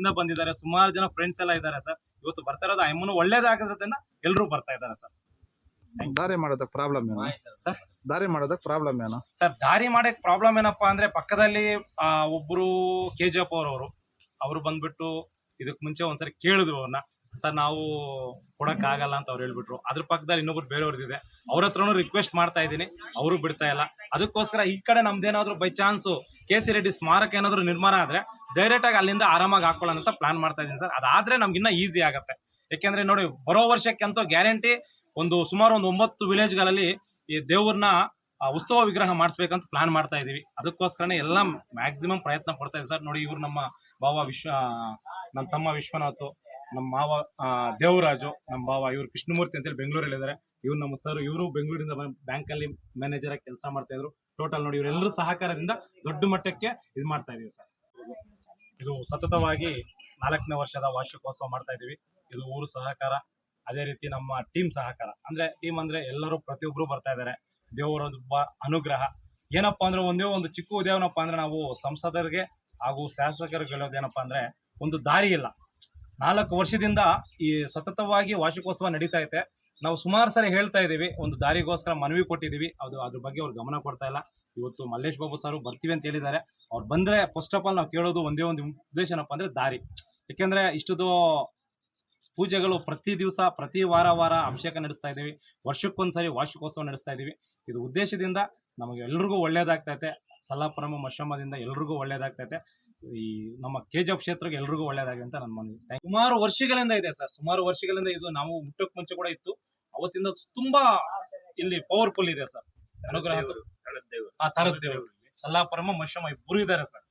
ಇಂದ ಬಂದಿದ್ದಾರೆ. ಸುಮಾರು ಜನ ಫ್ರೆಂಡ್ಸ್ ಎಲ್ಲ ಇದ್ದಾರೆ ಸರ್. ಇವತ್ತು ಬರ್ತಾ ಇರೋದು ಅಮ್ಮನು ಒಳ್ಳೇದಾಗೋದ್ರಿಂದ ಎಲ್ಲರೂ ಬರ್ತಾ ಇದ್ದಾರೆ ಸರ್. ದಾರಿ ಮಾಡೋದಕ್ಕೆ ಪ್ರಾಬ್ಲಮ್ ಏನು? ಸರ್? ದಾರಿ ಮಾಡೋದಕ್ಕೆ ಪ್ರಾಬ್ಲಮ್ ಏನು? ಸರ್ ದಾರಿ ಮಾಡಕ್ ಪ್ರಾಬ್ಲಮ್ ಏನಪ್ಪಾ ಅಂದ್ರೆ ಪಕ್ಕದಲ್ಲಿ ಆ, ಒಬ್ರು ಕೆ ಜಿ ಎಫ್ ಅವರು ಅವರು. ಬಂದ್ಬಿಟ್ಟು ಇದಕ್ ಮುಂಚೆ ಒಂದ್ಸರಿ ಕೇಳಿದ್ರು ಅವ್ರನ್ನ. ಸರ್ ನಾವು ಕೊಡಕ್ ಆಗಲ್ಲ ಅಂತ ಅವ್ರು ಹೇಳ್ಬಿಟ್ರು. ಅದ್ರ ಪಕ್ಕದಲ್ಲಿ ಇನ್ನೊಬ್ರು ಬೇರೆಯವ್ರದಿದೆ ಅವ್ರ ಹತ್ರನು ರಿಕ್ವೆಸ್ಟ್ ಮಾಡ್ತಾ ಇದ್ದೀನಿ. ಅವರು ಬಿಡ್ತಾ ಇಲ್ಲ. ಅದಕ್ಕೋಸ್ಕರ ಈ ಕಡೆ ನಮ್ದೇನಾದ್ರು by chance K C Reddy ಸ್ಮಾರಕ ಏನಾದ್ರು ನಿರ್ಮಾಣ ಆದ್ರೆ ಡೈರೆಕ್ಟ್ ಆಗಿ ಅಲ್ಲಿಂದ ಆರಾಮಾಗಿ ಹಾಕೊಳ್ಳೋಣ ಅಂತ ಪ್ಲಾನ್ ಮಾಡ್ತಾ ಇದ್ದೀನಿ ಸರ್. ಅದಾದ್ರೆ ನಮ್ಗಿನ್ನ ಈಸಿ ಆಗುತ್ತೆ. ಯಾಕೆಂದ್ರೆ ನೋಡಿ, ಬರೋ ವರ್ಷಕ್ಕಂತೂ ಗ್ಯಾರಂಟಿ ಒಂದು ಸುಮಾರು ಒಂದು ಒಂಬತ್ತು ವಿಲೇಜ್ಗಳಲ್ಲಿ ಈ ದೇವ್ರನ್ನ ಉತ್ಸವ ವಿಗ್ರಹ ಮಾಡಿಸ್ಬೇಕಂತ ಪ್ಲಾನ್ ಮಾಡ್ತಾ ಇದ್ದೀವಿ. ಅದಕ್ಕೋಸ್ಕರನೇ ಎಲ್ಲ ಮ್ಯಾಕ್ಸಿಮಮ್ ಪ್ರಯತ್ನ ಪಡ್ತಾ ಇದೀವಿ ಸರ್. ನೋಡಿ, ಇವರು ನಮ್ಮ ಬಾವ ವಿಶ್ವ ನಮ್ಮ ತಮ್ಮ ವಿಶ್ವನಾಥ್, ನಮ್ಮ ಮಾವ ದೇವರಾಜು, ನಮ್ಮ ಭಾವ ಇವ್ರು ಕೃಷ್ಣಮೂರ್ತಿ ಅಂತೇಳಿ ಬೆಂಗಳೂರಲ್ಲಿ ಇದ್ದಾರೆ. ಇವ್ರು ನಮ್ಮ ಸರ್ ಇವರು ಬೆಂಗಳೂರಿಂದ ಬ್ಯಾಂಕ್ ಅಲ್ಲಿ ಮ್ಯಾನೇಜರ್ ಆಗಿ ಕೆಲಸ ಮಾಡ್ತಾ ಇದ್ರು. ಟೋಟಲ್ ನೋಡಿ, ಇವರೆಲ್ಲರೂ ಸಹಕಾರದಿಂದ ದೊಡ್ಡ ಮಟ್ಟಕ್ಕೆ ಇದು ಮಾಡ್ತಾ ಇದೀವಿ ಸರ್. ಇದು ಸತತವಾಗಿ ನಾಲ್ಕನೇ ವರ್ಷದ ವಾರ್ಷಿಕೋತ್ಸವ ಮಾಡ್ತಾ ಇದ್ದೀವಿ. ಇದು ಊರು ಸಹಕಾರ, ಅದೇ ರೀತಿ ನಮ್ಮ ಟೀಮ್ ಸಹಕಾರ. ಅಂದ್ರೆ ಟೀಮ್ ಅಂದ್ರೆ ಎಲ್ಲರೂ ಪ್ರತಿಯೊಬ್ಬರು ಬರ್ತಾ ಇದ್ದಾರೆ ದೇವರೊಬ್ಬ ಅನುಗ್ರಹ. ಏನಪ್ಪಾ ಅಂದ್ರೆ ಒಂದೇ ಒಂದು ಚಿಕ್ಕ ಉದ್ಯೋಗನಪ್ಪ ಅಂದ್ರೆ ನಾವು ಸಂಸದರಿಗೆ ಹಾಗೂ ಶಾಸಕರಿಗೆ ಹೇಳೋದೇನಪ್ಪ ಅಂದ್ರೆ ಒಂದು ದಾರಿ ಇಲ್ಲ. ನಾಲ್ಕು ವರ್ಷದಿಂದ ಈ ಸತತವಾಗಿ ವಾರ್ಷಿಕೋತ್ಸವ ನಡೀತಾ ಐತೆ. ನಾವು ಸುಮಾರು ಸಾರಿ ಹೇಳ್ತಾ ಇದ್ದೀವಿ, ಒಂದು ದಾರಿಗೋಸ್ಕರ ಮನವಿ ಕೊಟ್ಟಿದ್ದೀವಿ, ಅದು ಅದ್ರ ಬಗ್ಗೆ ಅವ್ರು ಗಮನ ಕೊಡ್ತಾ ಇಲ್ಲ. ಇವತ್ತು ಮಲ್ಲೇಶ್ ಬಾಬು ಸರ್ ಬರ್ತೀವಿ ಅಂತ ಹೇಳಿದ್ದಾರೆ. ಅವ್ರು ಬಂದರೆ ಫಸ್ಟ್ ಆಫ್ ಆಲ್ ನಾವು ಕೇಳೋದು ಒಂದೇ ಒಂದು ಉದ್ದೇಶ ಏನಪ್ಪ ಅಂದರೆ ದಾರಿ. ಏಕೆಂದರೆ ಇಷ್ಟದು ಪೂಜೆಗಳು ಪ್ರತಿ ದಿವಸ, ಪ್ರತಿ ವಾರ ವಾರ ಅಭಿಷೇಕ ನಡೆಸ್ತಾ ಇದ್ದೀವಿ. ವರ್ಷಕ್ಕೊಂದ್ಸರಿ ವಾರ್ಷಿಕೋತ್ಸವ ನಡೆಸ್ತಾ ಇದ್ದೀವಿ. ಇದು ಉದ್ದೇಶದಿಂದ ನಮಗೆ ಎಲ್ರಿಗೂ ಒಳ್ಳೇದಾಗ್ತೈತೆ ಸಲ್ಲಾಪುರಮ ಮಶಮ್ಮದಿಂದ ಎಲ್ರಿಗೂ ಒಳ್ಳೇದಾಗ್ತೈತೆ ಈ ನಮ್ಮ ಕೆ ಜಿ ಎಫ್ ಕ್ಷೇತ್ರಕ್ಕೆ ಎಲ್ರಿಗೂ ಒಳ್ಳೇದಾಗಿದೆ ಅಂತ ನನ್ನ ಮನವಿ. ಸುಮಾರು ವರ್ಷಗಳಿಂದ ಇದೆ ಸರ್. ಸುಮಾರು ವರ್ಷಗಳಿಂದ ಇದು ನಾವು ಮುಟ್ಟಕ್ಕೆ ಮುಂಚೆ ಕೂಡ ಇತ್ತು. ಅವತ್ತಿಂದ ತುಂಬಾ ಇಲ್ಲಿ ಪವರ್ಫುಲ್ ಇದೆ ಸರ್. ಅನುಗ್ರಹ ಆ ತರದ ದೇವರು. ಸಲ್ಲಾಪುರಮ ಮಶಮ ಇಬ್ಬರು ಇದ್ದಾರೆ ಸರ್.